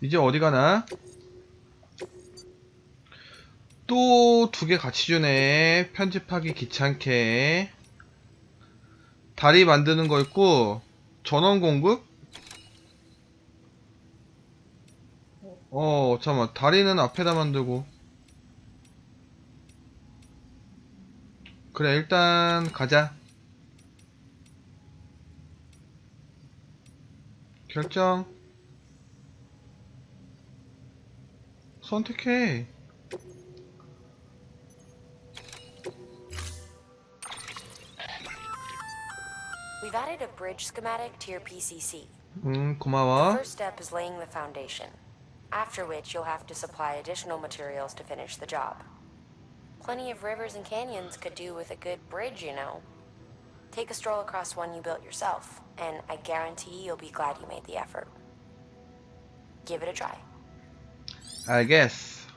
이제 어디 가나? 또 두 개 같이 주네. 편집하기 귀찮게. 다리 만드는 거 있고, 전원 공급? 어, 잠깐만. 다리는 앞에다 만들고. 그래, 일단 가자. 결정. 선택해. We've added a bridge schematic to your PCC. 음, The 고마워. first step is laying the foundation, after which you'll have to supply additional materials to finish the job. Plenty of rivers and canyons could do with a good bridge, you know. Take a stroll across one you built yourself, and I guarantee you'll be glad you made the effort. Give it a try. 알겠어.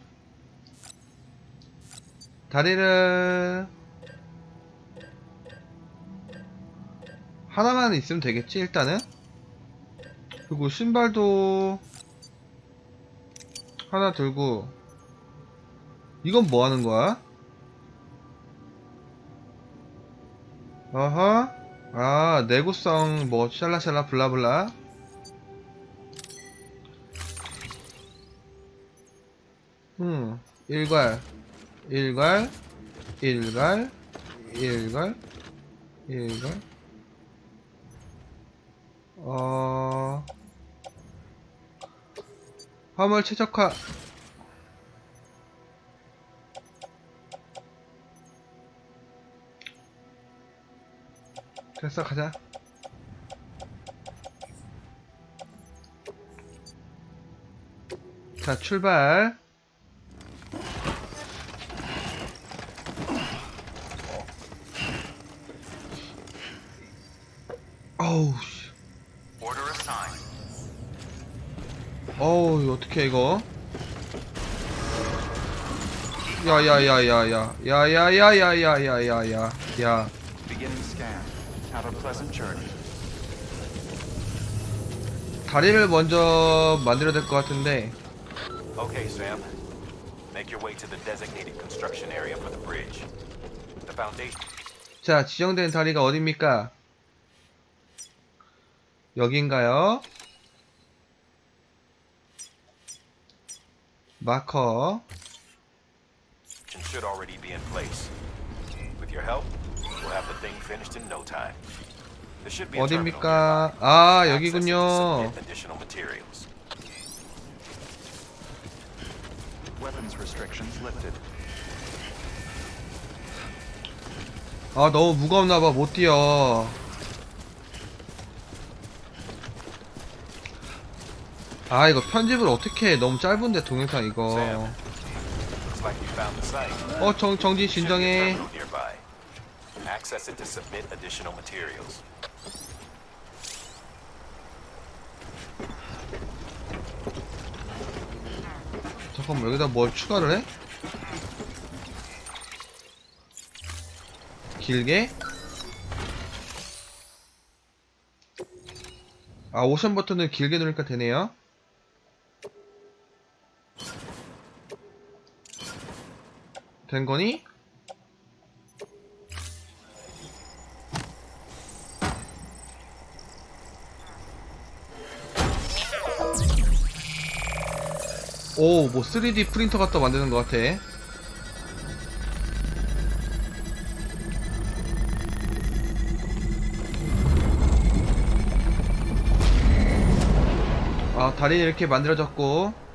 다리를 하나만 있으면 되겠지 일단은. 그리고 신발도 하나 들고 이건 뭐 하는 거야? 어허. 아, 내구성 뭐 샬라샬라 블라블라. 음, 일괄, 일괄, 일괄, 일괄, 일괄. 어, 화물 최적화. 됐어, 가자. 자, 출발. 어우, 씨. 어우, 이거 어떡해, 이거. 야야야야야. 야야야야야야야야. 야. Beginning scan. Have a pleasant journey. 다리를 먼저 만들어야 될 것 같은데. Okay, Sam. Make your way to the designated construction area for the bridge. The foundation. 자, 지정된 다리가 어딥니까? 여긴가요? 마커. should already be in place. With your help, we'll have the thing finished in no time. There should be a terminal 어딥니까? nearby. 아, Access it to 여기군요. submit additional materials. Weapons restrictions lifted. 아, 너무 무겁나봐. 못 뛰어. 아, 이거 편집을 어떻게 해. 너무 짧은데, 동영상 이거. 어, 정, a 진정해. terminal nearby. Access it to submit additional materials. 잠깐만, 여기다 뭘 추가를 해? 길게? 아, 오션 버튼을 길게 누르니까 되네요. 된 거니? 오, 뭐 3D 프린터 갖다 만드는 것 같아. 아, 다리 이렇게 만들어졌고.